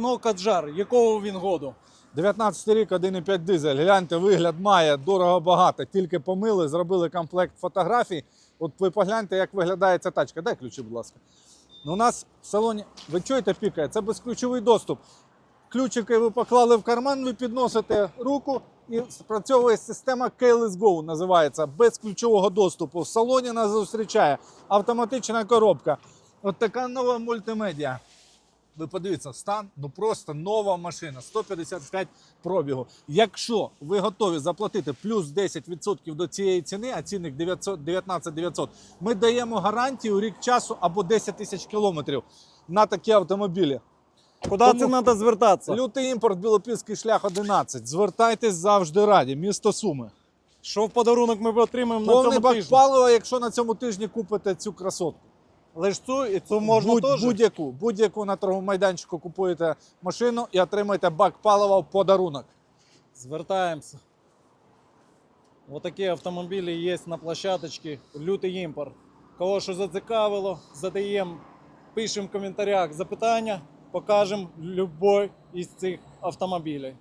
Ну, Каджар, якого він году? 19 рік, 1,5 дизель. Гляньте, вигляд має дорого багато. Тільки помили, зробили комплект фотографій. От ви погляньте, як виглядає ця тачка. Дай ключі, будь ласка. Ну, у нас в салоні, ви чуєте, пікає, це безключовий доступ. Ключики ви поклали в карман, ви підносите руку і спрацьовує система Keyless Go, називається без ключового доступу. В салоні нас зустрічає автоматична коробка. От така нова мультимедіа. Ви подивіться, стан, ну просто нова машина, 155 пробігу. Якщо ви готові заплатити плюс 10% до цієї ціни, а цінник 900, 19 900, ми даємо гарантію рік часу або 10 тисяч кілометрів на такі автомобілі. Куди Тому- це треба звертатися? Лютий імпорт, Білопільський шлях 11. Звертайтесь завжди раді, місто Суми. Що в подарунок ми отримаємо на Повний цьому бак тижні? палива, якщо на цьому тижні купите цю красотку. Лиш цю і цю можна Будь- теж? Будь-яку, будь-яку на торговому майданчику купуєте машину і отримаєте бак палива в подарунок. Звертаємося. Отакі автомобілі є на площадочці. Лютий імпорт. Кого що зацікавило, задаємо, пишемо в коментарях запитання, покажемо любой із цих автомобілів.